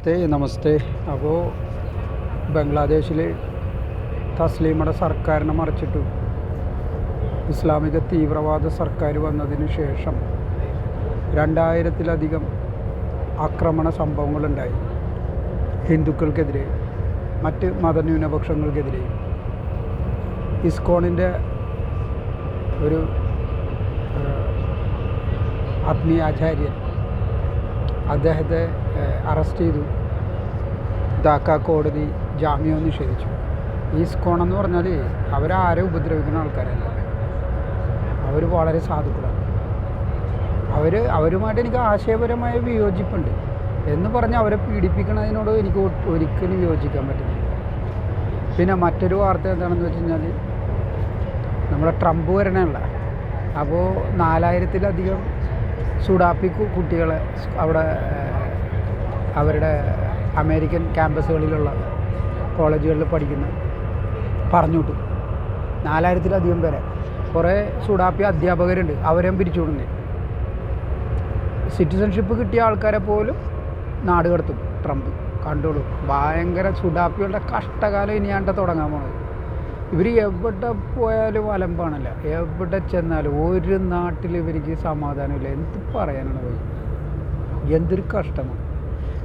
നമസ്തേ നമസ്തേ. അപ്പോൾ ബംഗ്ലാദേശിൽ തസ്ലീമയുടെ സർക്കാരിനെ മറിച്ചിട്ടു. ഇസ്ലാമിക തീവ്രവാദ സർക്കാർ വന്നതിന് ശേഷം രണ്ടായിരത്തിലധികം ആക്രമണ സംഭവങ്ങളുണ്ടായി. ഹിന്ദുക്കൾക്കെതിരെ മറ്റ് മതന്യൂനപക്ഷങ്ങൾക്കെതിരെ. ഇസ്കോണിന്റെ ഒരു ആത്മീയാചാര്യൻ അദ്ദേഹത്തെ അറസ്റ്റ് ചെയ്തു. ധാക്ക കോടതി ജാമ്യം നിഷേധിച്ചു. ഈ സ്കോൺ എന്ന് പറഞ്ഞാൽ അവരാരെ ഉപദ്രവിക്കുന്ന ആൾക്കാരല്ല. അവർ വളരെ സാധുക്കളാണ്. അവർ അവരുമായിട്ട് എനിക്ക് ആശയപരമായ വിയോജിപ്പുണ്ട്. എന്ന് പറഞ്ഞ് അവരെ പീഡിപ്പിക്കുന്നതിനോട് എനിക്ക് ഒരിക്കലും യോജിക്കാൻ പറ്റില്ല. പിന്നെ മറ്റൊരു വാർത്ത എന്താണെന്ന് വെച്ച് കഴിഞ്ഞാൽ നമ്മുടെ ട്രംപ് വരണമല്ല അപ്പോൾ നാലായിരത്തിലധികം സുഡാപ്പിക്കു കുട്ടികളെ അവിടെ അവരുടെ അമേരിക്കൻ ക്യാമ്പസുകളിലുള്ള കോളേജുകളിൽ പഠിക്കുന്ന പറഞ്ഞു വിട്ടു നാലായിരത്തിലധികം പേരെ. കുറേ സുഡാപ്പി അധ്യാപകരുണ്ട്. അവരെയും പിരിച്ചു വിടുന്നേ. സിറ്റിസൺഷിപ്പ് കിട്ടിയ ആൾക്കാരെ പോലും നാട് കടത്തും. ട്രംപ് കണ്ടോളൂ. ഭയങ്കര സുഡാപ്പികളുടെ കഷ്ടകാലം ഇനിയാണ്ട് തുടങ്ങാൻ പോണത്. ഇവർ എവിടെ പോയാലും അലമ്പാണല്ല. എവിടെ ചെന്നാലും ഒരു നാട്ടിൽ ഇവർക്ക് സമാധാനമില്ല. എന്ത് പറയാനാണ് എന്തൊരു കഷ്ടമാണ്.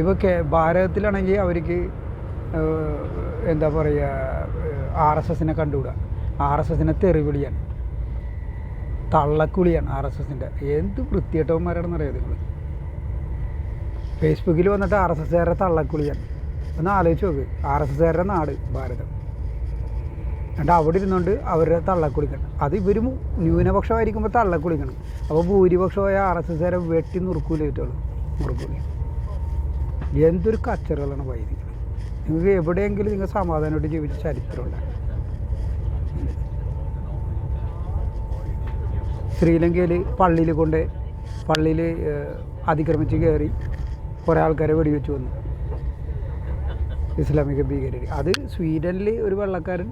ഇപ്പോൾ കേ ഭാരതത്തിലാണെങ്കിൽ അവർക്ക് എന്താ പറയുക ആർ എസ് എസിനെ കണ്ടുകൂടാ. ആർ എസ് എസിനെ തെറിവിളിയാണ്. തള്ളക്കുളിയാണ് ആർ എസ് എസിന്റെ എന്ത് വൃത്തിയേട്ടവന്മാരാണെന്ന് അറിയാം നിങ്ങൾ ഫേസ്ബുക്കിൽ വന്നിട്ട് ആർ എസ് എസ്കാരുടെ തള്ളക്കുളിയാണ്. ഒന്ന് ആലോചിച്ച് നോക്ക്. ആർ എസ് എസ്കാരുടെ നാട് ഭാരതം. എന്നിട്ട് അവിടെ ഇരുന്നുകൊണ്ട് അവരുടെ തള്ളക്കുളിക്കണം. അത് ഇവർ ന്യൂനപക്ഷമായിരിക്കുമ്പോൾ തള്ളക്കുളിക്കണം. അപ്പോൾ ഭൂരിപക്ഷമായ ആർ എസ് എസ്കാരെ വെട്ടി നുറുക്കൂല കിട്ടുള്ളൂ എന്തൊരു കച്ചറകളാണ് വൈദികൾ നിങ്ങൾക്ക് എവിടെയെങ്കിലും നിങ്ങൾ സമാധാനമായിട്ട് ജീവിച്ച ചരിത്രമുണ്ട്. ശ്രീലങ്കയിൽ പള്ളിയിൽ കൊണ്ട് പള്ളിയിൽ അതിക്രമിച്ച് കയറി കുറേ ആൾക്കാരെ വെടിവെച്ച് വന്നു. ഇസ്ലാമിക ഭീകരർ അത് സ്വീഡനിൽ ഒരു വെള്ളക്കാരൻ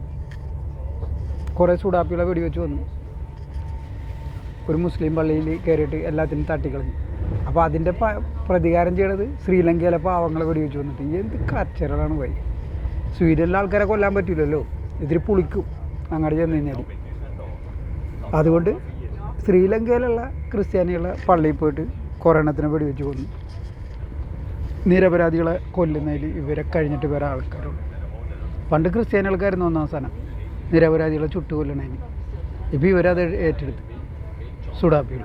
കുറേ സൂടാപ്പികളെ വെടിവെച്ച് വന്നു. ഒരു മുസ്ലിം പള്ളിയിൽ കയറിയിട്ട് എല്ലാത്തിനും തട്ടിക്കളഞ്ഞു. അപ്പോൾ അതിന്റെ പ്രതികാരം ചെയ്യണത് ശ്രീലങ്കയിലെ പാവങ്ങളെ വെടിവെച്ച് വന്നിട്ട്. എന്ത് കച്ചറകളാണ് പോയി. സ്വീഡനിലെ ആൾക്കാരെ കൊല്ലാൻ പറ്റില്ലല്ലോ ഇതിൽ പുളിക്കും. അങ്ങോട്ട് ചെന്ന് കഴിഞ്ഞാൽ അതുകൊണ്ട് ശ്രീലങ്കയിലുള്ള ക്രിസ്ത്യാനികളെ പള്ളിയിൽ പോയിട്ട് കൊറോണത്തിനെ വെടിവെച്ച് കൊന്നു. നിരപരാധികളെ കൊല്ലുന്നതിൽ ഇവരെ കഴിഞ്ഞിട്ട് വേറെ ആൾക്കാരുണ്ട്. പണ്ട് ക്രിസ്ത്യാനികൾക്കായിരുന്നു ഒന്നാം സ്ഥാനം. നിരപരാധികളെ ചുട്ടുകൊല്ലണേന്. ഇപ്പം ഇവരത് ഏറ്റെടുത്ത്. സുഡാപ്പികൾ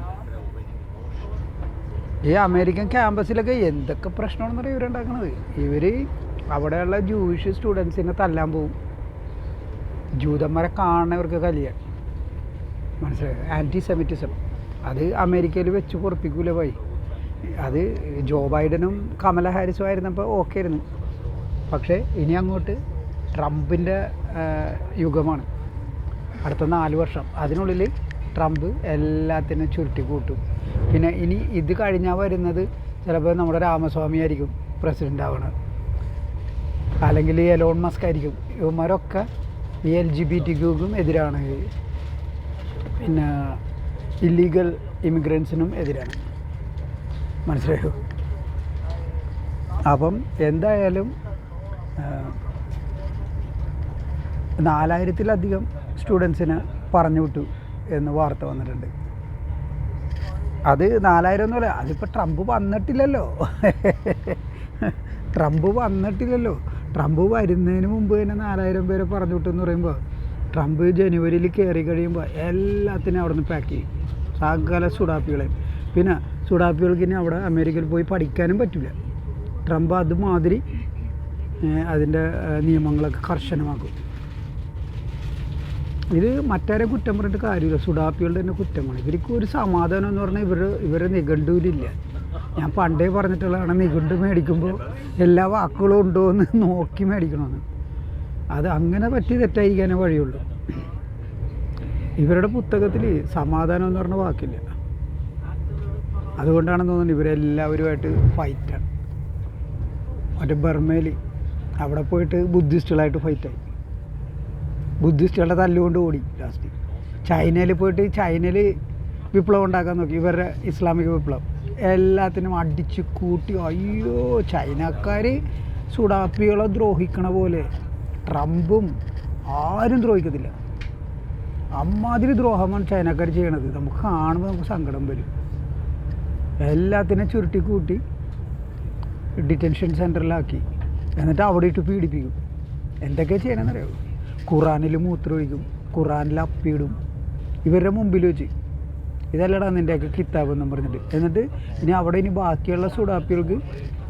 ഈ അമേരിക്കൻ ക്യാമ്പസിലൊക്കെ എന്തൊക്കെ പ്രശ്നമാണെന്ന് അറിയാം ഇവരുണ്ടാക്കണത്? ഇവർ അവിടെയുള്ള ജൂയിഷ് സ്റ്റുഡൻസിനെ തല്ലാൻ പോവും. ജൂതന്മാരെ കാണുന്നവർക്ക് കലിയാണ് മനസ്സിലായോ? ആന്റി സെമിറ്റിസം അത് അമേരിക്കയിൽ വെച്ച് പൊറപ്പിക്കൂല പോയി. അത് ജോ ബൈഡനും കമല ഹാരിസും ആയിരുന്നപ്പോൾ ഓക്കെ ആയിരുന്നു പക്ഷേ ഇനി അങ്ങോട്ട് ട്രംപിന്റെ യുഗമാണ്. അടുത്ത നാല് വർഷം. അതിനുള്ളിൽ ട്രംപ് എല്ലാത്തിനും ചുരുട്ടി കൂട്ടും പിന്നെ ഇനി ഇത് കഴിഞ്ഞാൽ വരുന്നത് ചിലപ്പോൾ നമ്മുടെ രാമസ്വാമി ആയിരിക്കും പ്രസിഡന്റ് ആവണത്. അല്ലെങ്കിൽ എലോൺ മസ്ക് ആയിരിക്കും. ഇവന്മാരൊക്കെ ഈ എൽ ജി ബി ടി ക്യൂക്കും എതിരാണ്. പിന്നെ ഇല്ലീഗൽ ഇമിഗ്രൻസിനും എതിരാണ്. മനസ്സിലായോ? അപ്പം എന്തായാലും നാലായിരത്തിലധികം സ്റ്റുഡൻസിനെ പറഞ്ഞു വിട്ടു എന്ന് വാർത്ത വന്നിട്ടുണ്ട്. അത് നാലായിരം ഒന്നുമല്ല അതിപ്പോൾ ട്രംപ് വന്നിട്ടില്ലല്ലോ. ട്രംപ് വന്നിട്ടില്ലല്ലോ. ട്രംപ് വരുന്നതിന് മുമ്പ് തന്നെ നാലായിരം പേരെ പറഞ്ഞു വിട്ടെന്ന് പറയുമ്പോൾ ട്രംപ് ജനുവരിയിൽ കയറി കഴിയുമ്പോൾ എല്ലാത്തിനും അവിടെ നിന്ന് പാക്ക് ചെയ്യും. സകല സുഡാപ്പികളെ പിന്നെ സുഡാപ്പികൾക്ക് ഇനി അവിടെ അമേരിക്കയിൽ പോയി പഠിക്കാനും പറ്റില്ല ട്രംപ് അതുമാതിരി അതിന്റെ നിയമങ്ങളൊക്കെ കർശനമാക്കും. ഇത് മറ്റാരെ കുറ്റം പറഞ്ഞിട്ട് കാര്യമില്ല. സുഡാപ്പികളുടെ തന്നെ കുറ്റമാണ്. ഇവർക്ക് ഒരു സമാധാനം എന്ന് പറഞ്ഞാൽ ഇവർ ഇവരെ നിഘണ്ടുവിലില്ല ഞാൻ പണ്ടേ പറഞ്ഞിട്ടുള്ളതാണ് നിഘണ്ടു മേടിക്കുമ്പോൾ എല്ലാ വാക്കുകളും ഉണ്ടോ എന്ന് നോക്കി മേടിക്കണമെന്ന് അത് അങ്ങനെ പറ്റി തെറ്റായിരിക്കാനേ വഴിയുള്ളൂ. ഇവരുടെ പുസ്തകത്തിൽ സമാധാനം എന്ന് പറഞ്ഞ വാക്കില്ല. അതുകൊണ്ടാണെന്ന് തോന്നുന്നത് ഇവരെല്ലാവരുമായിട്ട് ഫൈറ്റാണ് മറ്റേ ബർമയിൽ അവിടെ പോയിട്ട് ബുദ്ധിസ്റ്റുകളായിട്ട് ഫൈറ്റായി ബുദ്ധിസ്റ്റുകളുടെ തല്ലുകൊണ്ട് ഓടി ലാസ്റ്റ് ചൈനയിൽ പോയിട്ട് ചൈനയിൽ വിപ്ലവം ഉണ്ടാക്കാൻ നോക്കി. ഇവരുടെ ഇസ്ലാമിക വിപ്ലവം. എല്ലാത്തിനും അടിച്ച് കൂട്ടി. അയ്യോ ചൈനക്കാർ സുഡാപ്പികളെ ദ്രോഹിക്കണ പോലെ. ട്രംപും ആരും ദ്രോഹിക്കത്തില്ല. അമ്മാതിരി ദ്രോഹമാണ് ചൈനക്കാർ ചെയ്യണത്. നമുക്ക് കാണുമ്പോൾ നമുക്ക് സങ്കടം വരും. എല്ലാത്തിനെ ചുരുട്ടി കൂട്ടി ഡിറ്റൻഷൻ സെന്ററിലാക്കി എന്നിട്ട് അവിടെ ഇട്ട് പീഡിപ്പിക്കും. എന്തൊക്കെയാണ് ചെയ്യണമെന്നറിയോ ഖുറാനിൽ മൂത്രമൊഴിക്കും ഖുറാനിൽ അപ്പിയിടും ഇവരുടെ മുമ്പിൽ വെച്ച്. ഇതല്ലടാ നിന്റെയൊക്കെ കിതാബ് എന്നും പറഞ്ഞിട്ട്. എന്നിട്ട് ഇനി അവിടെ ഇനി ബാക്കിയുള്ള സുഡാപ്പികൾക്ക്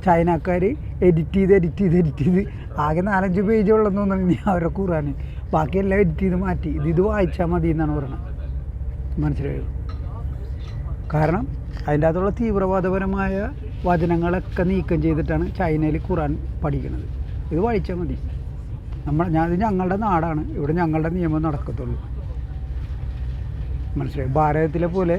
ചൈനക്കാർ എഡിറ്റ് ചെയ്ത് എഡിറ്റ് ചെയ്ത് എഡിറ്റ് ചെയ്ത് ആകെ നാലഞ്ച് പേജ് ഉള്ളതെന്ന് തോന്നുന്നു ഇനി അവരുടെ ഖുറാൻ ബാക്കിയെല്ലാം എഡിറ്റ് ചെയ്ത് മാറ്റി. ഇത് ഇത് വായിച്ചാൽ മതി എന്നാണ് പറയുന്നത് മനസ്സിലായോ? കാരണം അതിന്റെ അകത്തുള്ള തീവ്രവാദപരമായ വചനങ്ങളൊക്കെ നീക്കം ചെയ്തിട്ടാണ് ചൈനയിൽ ഖുറാൻ പഠിക്കുന്നത്. ഇത് വായിച്ചാൽ മതി. നമ്മൾ ഞാൻ ഇത് ഞങ്ങളുടെ നാടാണ്. ഇവിടെ ഞങ്ങളുടെ നിയമം നടക്കത്തുള്ളൂ. മനസ്സിലായി? ഭാരതത്തിലെ പോലെ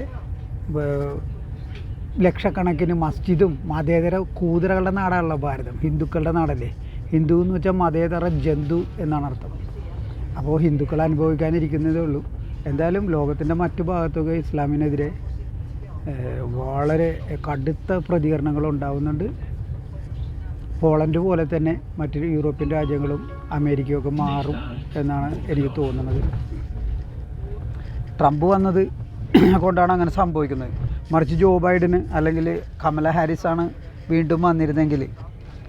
ലക്ഷക്കണക്കിന് മസ്ജിദും മതേതര കൂതിരകളുടെ നാടാണല്ലോ ഭാരതം. ഹിന്ദുക്കളുടെ നാടല്ലേ? ഹിന്ദു എന്ന് വെച്ചാൽ മതേതര ജന്തു എന്നാണ് അർത്ഥം. അപ്പോൾ ഹിന്ദുക്കൾ അനുഭവിക്കാനിരിക്കുന്നതേ ഉള്ളൂ. എന്തായാലും ലോകത്തിന്റെ മറ്റു ഭാഗത്തൊക്കെ ഇസ്ലാമിനെതിരെ വളരെ കടുത്ത പ്രതികരണങ്ങൾ ഉണ്ടാവുന്നുണ്ട്. പോളണ്ട് പോലെ തന്നെ മറ്റു യൂറോപ്യൻ രാജ്യങ്ങളും അമേരിക്കയൊക്കെ മാറും എന്നാണ് എനിക്ക് തോന്നുന്നത്. ട്രംപ് വന്നത് കൊണ്ടാണ് അങ്ങനെ സംഭവിക്കുന്നത്. മറിച്ച് ജോ ബൈഡന് അല്ലെങ്കിൽ കമല ഹാരിസാണ് വീണ്ടും വന്നിരുന്നെങ്കിൽ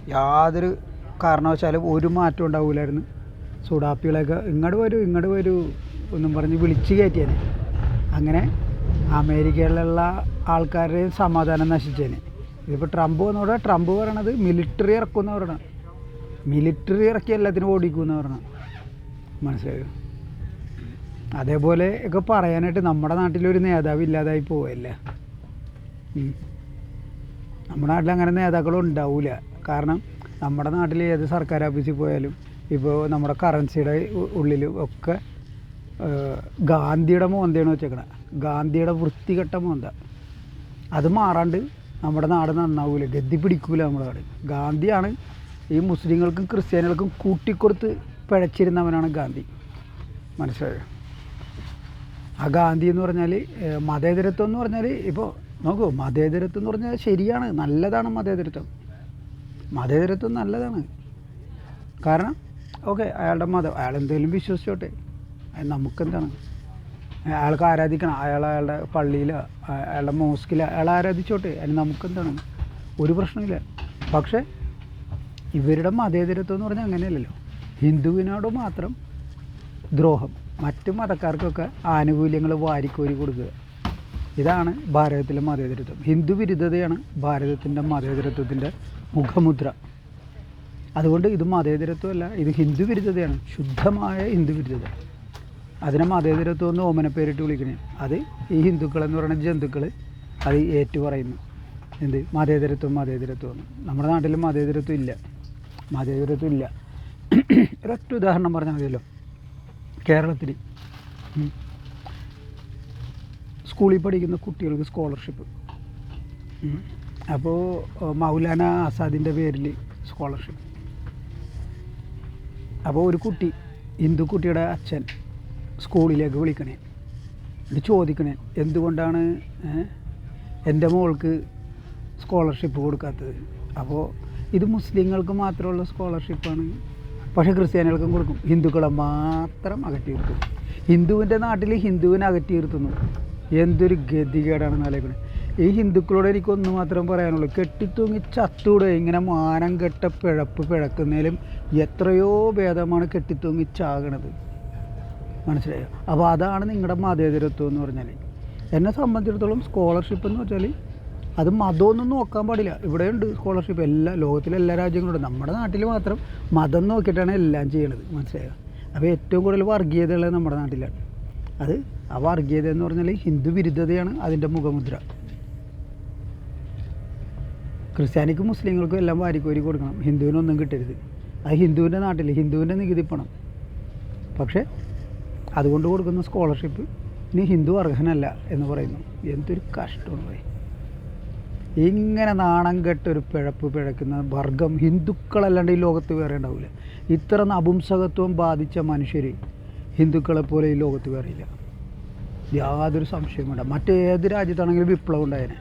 യാതൊരു കാരണവശാലും ഒരു മാറ്റം ഉണ്ടാവില്ലായിരുന്നു. സുഡാപ്പികളൊക്കെ ഇങ്ങോട്ട് വരൂ ഇങ്ങോട്ട് വരൂ എന്നും പറഞ്ഞ് വിളിച്ച് കയറ്റിയേനെ. അങ്ങനെ അമേരിക്കയിലുള്ള ആൾക്കാരുടെയും സമാധാനം നശിച്ചേനെ. ഇതിപ്പോൾ ട്രംപ് വന്നോടെ ട്രംപ് പറയണത് മിലിറ്ററി ഇറക്കുമെന്ന് പറയണം. മിലിറ്ററി ഇറക്കി എല്ലാത്തിനും ഓടിക്കുമെന്ന് പറയണം. മനസ്സിലായോ? അതേപോലെ ഒക്കെ പറയാനായിട്ട് നമ്മുടെ നാട്ടിലൊരു നേതാവ് ഇല്ലാതായി പോവല്ലേ? നമ്മുടെ നാട്ടിൽ അങ്ങനെ നേതാക്കളും ഉണ്ടാവില്ല കാരണം നമ്മുടെ നാട്ടിൽ ഏത് സർക്കാർ ഓഫീസിൽ പോയാലും ഇപ്പോൾ നമ്മുടെ കറൻസിയുടെ ഉള്ളിൽ ഒക്കെ ഗാന്ധിയുടെ മോന്തയാണ് വെച്ചേക്കണേ. ഗാന്ധിയുടെ വൃത്തികെട്ട മോന്ത. അത് മാറാണ്ട് നമ്മുടെ നാട് നന്നാവൂല. ഗതി പിടിക്കൂല നമ്മുടെ നാട്. ഗാന്ധിയാണ് ഈ മുസ്ലിങ്ങൾക്കും ക്രിസ്ത്യാനികൾക്കും കൂട്ടിക്കൊടുത്ത് പിഴച്ചിരുന്നവനാണ് ഗാന്ധി. മനസ്സിലായോ? ആ ഗാന്ധി എന്ന് പറഞ്ഞാൽ മതേതരത്വം എന്ന് പറഞ്ഞാൽ ഇപ്പോൾ നോക്കൂ മതേതരത്വം എന്ന് പറഞ്ഞാൽ ശരിയാണ് നല്ലതാണ് മതേതരത്വം. മതേതരത്വം നല്ലതാണ്. കാരണം ഓക്കെ അയാളുടെ മതം അയാൾ എന്തെങ്കിലും വിശ്വസിച്ചോട്ടെ. നമുക്കെന്താണ്? അയാൾക്ക് ആരാധിക്കണം. അയാൾ അയാളുടെ പള്ളിയിൽ അയാളുടെ മോസ്കിൽ അയാൾ ആരാധിച്ചോട്ടെ. അതിന് നമുക്കെന്താണ്? ഒരു പ്രശ്നമില്ല. പക്ഷേ ഇവരുടെ മതേതരത്വം എന്ന് പറഞ്ഞാൽ അങ്ങനെയല്ലല്ലോ. ഹിന്ദുവിനോട് മാത്രം ദ്രോഹം. മറ്റു മതക്കാർക്കൊക്കെ ആനുകൂല്യങ്ങൾ വാരിക്കോരി കൊടുക്കുക. ഇതാണ് ഭാരതത്തിലെ മതേതരത്വം. ഹിന്ദു വിരുദ്ധതയാണ് ഭാരതത്തിന്റെ മതേതരത്വത്തിന്റെ മുഖമുദ്ര. അതുകൊണ്ട് ഇത് മതേതരത്വമല്ല ഇത് ഹിന്ദു വിരുദ്ധതയാണ്. ശുദ്ധമായ ഹിന്ദു വിരുദ്ധത. അതിനെ മതേതരത്വം എന്ന് ഓമനപ്പേരിട്ട് വിളിക്കണേ. അത് ഈ ഹിന്ദുക്കൾ എന്ന് പറയുന്ന ജന്തുക്കൾ അത് ഏറ്റു പറയുന്നു. എന്ത്? മതേതരത്വം മതേതരത്വം നമ്മുടെ നാട്ടിൽ മതേതരത്വം ഇല്ല. മതേതരത്വം ഇല്ല. ഒരൊറ്റ ഉദാഹരണം പറഞ്ഞാൽ മതിയല്ലോ. കേരളത്തിൽ. സ്കൂളിൽ പഠിക്കുന്ന കുട്ടികൾക്ക് സ്കോളർഷിപ്പ്. അപ്പോൾ മൗലാന ആസാദിന്റെ പേരിൽ സ്കോളർഷിപ്പ്. അപ്പോൾ ഒരു കുട്ടി ഹിന്ദു കുട്ടിയുടെ അച്ഛൻ സ്കൂളിലേക്ക് വിളിക്കണേ. ഇത് ചോദിക്കണേ എന്തുകൊണ്ടാണ് എന്റെ മോൾക്ക് സ്കോളർഷിപ്പ് കൊടുക്കാത്തത്? അപ്പോൾ ഇത് മുസ്ലിങ്ങൾക്ക് മാത്രമുള്ള സ്കോളർഷിപ്പാണ് പക്ഷേ ക്രിസ്ത്യാനികൾക്കും കൊടുക്കും. ഹിന്ദുക്കളെ മാത്രം അകറ്റി നിർത്തും ഹിന്ദുവിന്റെ നാട്ടിൽ ഹിന്ദുവിനെ അകറ്റി നിർത്തുന്നു എന്തൊരു ഗതികേടാണെന്ന് ആലോചിക്കണേ. ഈ ഹിന്ദുക്കളോട് എനിക്ക് ഒന്ന് മാത്രം പറയാനുള്ളൂ. കെട്ടിത്തൂങ്ങി ചത്തൂടെ ഇങ്ങനെ മാനം കെട്ട പിഴപ്പ് പിഴക്കുന്നതിലും എത്രയോ ഭേദമാണ് കെട്ടിത്തൂങ്ങി ചാകണത്. മനസ്സിലായോ? അപ്പോൾ അതാണ് നിങ്ങളുടെ മതേതരത്വം എന്ന് പറഞ്ഞാൽ. എന്നെ സംബന്ധിച്ചിടത്തോളം സ്കോളർഷിപ്പ് എന്ന് വെച്ചാൽ അത് മതമൊന്നും നോക്കാൻ പാടില്ല. ഇവിടെയുണ്ട് സ്കോളർഷിപ്പ് എല്ലാ ലോകത്തിലെ എല്ലാ രാജ്യങ്ങളുണ്ട്. നമ്മുടെ നാട്ടിൽ മാത്രം മതം നോക്കിയിട്ടാണ് എല്ലാം ചെയ്യണത്. മനസ്സിലായോ? അപ്പോൾ ഏറ്റവും കൂടുതൽ വർഗീയതയുള്ളത് നമ്മുടെ നാട്ടിലാണ്. അത് ആ വർഗീയത എന്ന് പറഞ്ഞാൽ ഹിന്ദു വിരുദ്ധതയാണ് അതിന്റെ മുഖമുദ്ര. ക്രിസ്ത്യാനിക്കും മുസ്ലിങ്ങൾക്കും എല്ലാം വാരിക്കോരി കൊടുക്കണം. ഹിന്ദുവിനൊന്നും കിട്ടരുത്. അത് ഹിന്ദുവിന്റെ നാട്ടിൽ ഹിന്ദുവിന്റെ നികുതി പണം. പക്ഷേ അതുകൊണ്ട് കൊടുക്കുന്ന സ്കോളർഷിപ്പ് ഇനി ഹിന്ദു അർഹനല്ല എന്ന് പറയുന്നു. എന്തൊരു കഷ്ടമാണ് പോയി ഇങ്ങനെ നാണം കെട്ടൊരു പിഴപ്പ് പിഴക്കുന്ന വർഗം ഹിന്ദുക്കളല്ലാണ്ട് ഈ ലോകത്ത് വേറെ ഉണ്ടാവില്ല ഇത്ര നപുംസകത്വം ബാധിച്ച മനുഷ്യർ ഹിന്ദുക്കളെ പോലെ ഈ ലോകത്ത് വേറെ ഇല്ല. യാതൊരു സംശയവും വേണ്ട. മറ്റേത് രാജ്യത്താണെങ്കിലും വിപ്ലവം ഉണ്ടായേനെ.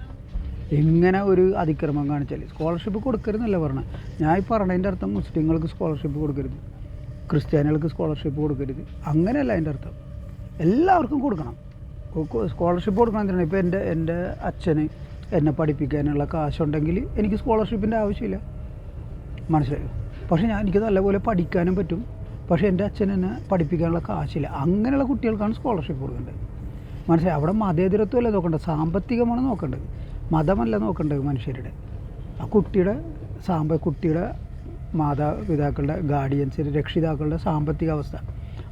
ഇങ്ങനെ ഒരു അതിക്രമം കാണിച്ചാൽ സ്കോളർഷിപ്പ് കൊടുക്കരുതെന്നല്ല പറഞ്ഞത് ഞാൻ ഈ പറഞ്ഞതിന്റെ അർത്ഥം മുസ്ലിങ്ങൾക്ക് സ്കോളർഷിപ്പ് കൊടുക്കരുത്. ക്രിസ്ത്യാനികൾക്ക് സ്കോളർഷിപ്പ് കൊടുക്കരുത്. അങ്ങനെയല്ല അതിന്റെ അർത്ഥം. എല്ലാവർക്കും കൊടുക്കണം. സ്കോളർഷിപ്പ് കൊടുക്കണം എന്തിനാണ്? ഇപ്പോൾ എന്റെ എന്റെ അച്ഛന് എന്നെ പഠിപ്പിക്കാനുള്ള കാശുണ്ടെങ്കിൽ എനിക്ക് സ്കോളർഷിപ്പിന്റെ ആവശ്യമില്ല. മനസ്സിലായോ? പക്ഷേ ഞാൻ എനിക്ക് നല്ലപോലെ പഠിക്കാനും പറ്റും. പക്ഷേ എന്റെ അച്ഛൻ എന്നെ പഠിപ്പിക്കാനുള്ള കാശില്ല. അങ്ങനെയുള്ള കുട്ടികൾക്കാണ് സ്കോളർഷിപ്പ് കൊടുക്കേണ്ടത്. മനസ്സിലായി? അവിടെ മതേതരത്വമല്ല നോക്കേണ്ടത്? സാമ്പത്തികമാണ് നോക്കേണ്ടത്. മതമല്ല നോക്കേണ്ടത് മനുഷ്യരുടെ. ആ കുട്ടിയുടെ സാമ്പ കുട്ടിയുടെ മാതാപിതാക്കളുടെ ഗാർഡിയൻസിന്റെ രക്ഷിതാക്കളുടെ സാമ്പത്തിക അവസ്ഥ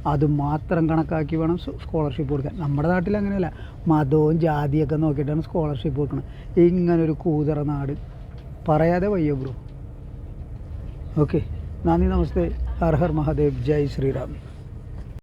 അത് മാത്രം കണക്കാക്കി വേണം സ്കോളർഷിപ്പ് കൊടുക്കാൻ. നമ്മുടെ നാട്ടിൽ അങ്ങനെയല്ല. മതവും ജാതിയൊക്കെ നോക്കിയിട്ടാണ് സ്കോളർഷിപ്പ് കൊടുക്കുന്നത് ഇങ്ങനൊരു കൂതറ നാട്. പറയാതെ വയ്യ ബ്രോ ഓക്കെ നന്ദി നമസ്തേ. ഹർ ഹർ മഹാദേവ്. ജയ് ശ്രീറാം.